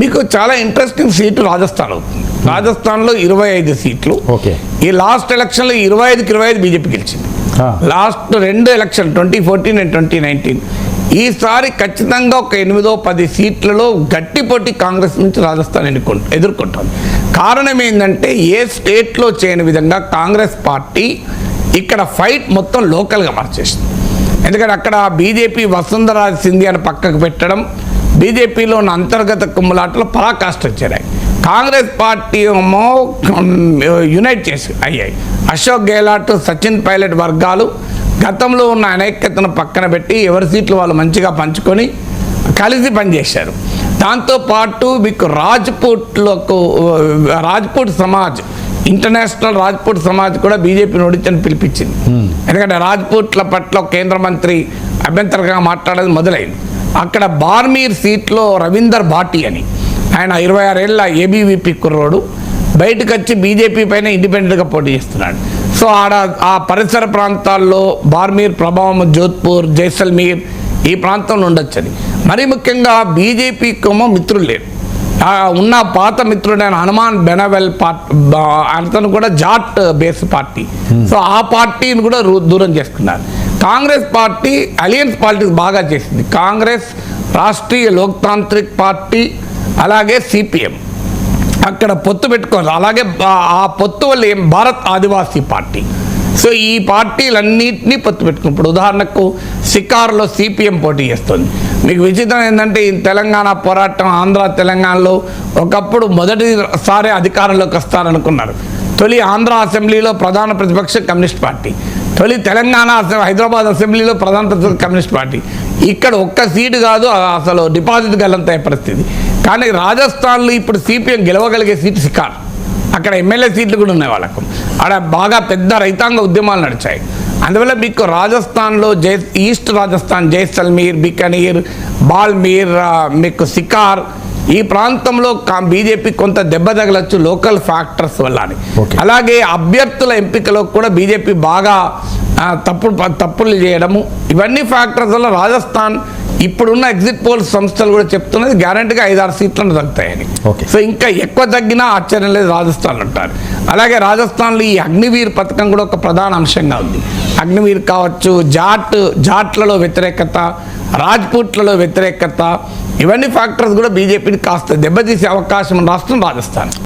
మీకు చాలా interesting seat Rajasthan. అవుతుంది రాజస్థాన్లో ఇరవై ఐదు సీట్లు. ఓకే. ఈ లాస్ట్ ఎలక్షన్లో ఇరవై ఐదుకి ఇరవై ఐదు బీజేపీ గెలిచింది. లాస్ట్ రెండు election twenty fourteen and twenty nineteen ఈసారి ఖచ్చితంగా ఒక ఎనిమిదో పది సీట్లలో గట్టి పోటీ కాంగ్రెస్ నుంచి రాజస్థాన్ ఎన్నుకు ఎదుర్కొంటుంది కారణం ఏంటంటే ఏ స్టేట్లో చేయని విధంగా కాంగ్రెస్ పార్టీ ఇక్కడ ఫైట్ మొత్తం లోకల్గా మార్చేసింది. ఎందుకంటే అక్కడ బీజేపీ వసుంధరా సింధియాను పక్కకు పెట్టడం బీజేపీలో ఉన్న అంతర్గత కుమ్ములాటలు పరాకాష్ట చేరాయి కాంగ్రెస్ పార్టీ ఏమో యునైట్ చేసి అయ్యాయి. అశోక్ గెహ్లాట్ సచిన్ పైలట్ వర్గాలు గతంలో ఉన్న అనైక్యతను పక్కన పెట్టి ఎవరి సీట్లు వాళ్ళు మంచిగా పంచుకొని కలిసి పనిచేశారు. దాంతోపాటు మీకు రాజ్పూట్లకు రాజ్పూట్ సమాజ్ ఇంటర్నేషనల్ రాజ్పూట్ సమాజ్ కూడా బీజేపీని ఓడించని పిలిపించింది. ఎందుకంటే రాజ్పూట్ల పట్ల కేంద్ర మంత్రి అభ్యంతరంగా మాట్లాడేది మొదలైంది. అక్కడ బార్మీర్ సీట్లో రవీందర్ భాటి అని. ఆయన ఇరవై ఆరేళ్ళ ఏబీవీపీ కుర్రోడు. బయటకు వచ్చి బీజేపీ పైన ఇండిపెండెంట్గా పోటీ చేస్తున్నాడు. సో ఆడ ఆ పరిసర ప్రాంతాల్లో బార్మీర్ ప్రభావం జోధ్పూర్ జైసల్మీర్ ఈ ప్రాంతంలో ఉండొచ్చని మరీ ముఖ్యంగా బీజేపీకేమో మిత్రులు లేరు. ఉన్న పాత మిత్రుడైన హనుమాన్ బెనవెల్ పార్టీ అతను కూడా జాట్ బేస్ పార్టీ. సో ఆ పార్టీని కూడా రూ- దూరం చేసుకున్నారు. కాంగ్రెస్ పార్టీ అలియన్స్ పాలిటిక్స్ బాగా చేసింది. కాంగ్రెస్ రాష్ట్రీయ లోక్తాంత్రిక్ పార్టీ అలాగే సిపిఎం. అక్కడ పొత్తు పెట్టుకోవాలి అలాగే ఆ పొత్తు వల్ల ఏం భారత్ ఆదివాసీ పార్టీ. సో ఈ పార్టీలన్నింటినీ పొత్తు పెట్టుకుని ఇప్పుడు ఉదాహరణకు సికార్లో సిపిఎం పోటీ చేస్తుంది. మీకు విచిత్రం ఏంటంటే ఈ తెలంగాణ పోరాటం ఆంధ్ర తెలంగాణలో ఒకప్పుడు మొదటిసారి అధికారంలోకి వస్తారనుకున్నారు. తొలి ఆంధ్ర అసెంబ్లీలో ప్రధాన ప్రతిపక్ష కమ్యూనిస్ట్ పార్టీ. తొలి తెలంగాణ హైదరాబాద్ అసెంబ్లీలో ప్రధాన కమ్యూనిస్ట్ పార్టీ. ఇక్కడ ఒక్క సీటు కాదు అసలు డిపాజిట్ గల్లంత పరిస్థితి. కానీ రాజస్థాన్లో ఇప్పుడు సిపిఎం గెలవగలిగే సీటు సికార్ అక్కడ ఎమ్మెల్యే సీట్లు కూడా ఉన్నాయి వాళ్ళకు. ఆడ బాగా పెద్ద రైతాంగ ఉద్యమాలు నడిచాయి. అందువల్ల మీకు రాజస్థాన్లో జై ఈస్ట్ రాజస్థాన్ జైసల్మీర్ బికనీర్ బాల్మీర్ మీకు సికార్ ఈ ప్రాంతంలో కా- బీజేపీ కొంత దెబ్బ తగలచ్చు లోకల్ ఫ్యాక్టర్స్ వల్ల. అలాగే అభ్యర్థుల ఎంపికలో కూడా బీజేపీ బాగా తప్పుడు తప్పులు చేయడము ఇవన్నీ ఫ్యాక్టర్స్ వల్ల రాజస్థాన్ ఇప్పుడున్న ఎగ్జిట్ పోల్ సంస్థలు కూడా చెప్తున్నది గ్యారంటీగా ఐదారు సీట్లను తగ్గుతాయని. సో ఇంకా ఎక్కువ తగ్గినా ఆశ్చర్యం లేదు రాజస్థాన్ అంటారు అలాగే రాజస్థాన్లో ఈ అగ్నివీర్ పథకం కూడా ఒక ప్రధాన అంశంగా ఉంది అగ్నివీర్ కావచ్చు జాట్ జాట్లలో వ్యతిరేకత రాజ్పూట్లలో వ్యతిరేకత ఇవన్నీ ఫ్యాక్టర్స్ కూడా బీజేపీని కాస్త దెబ్బతీసే అవకాశం రాష్ట్రం రాజస్థాన్.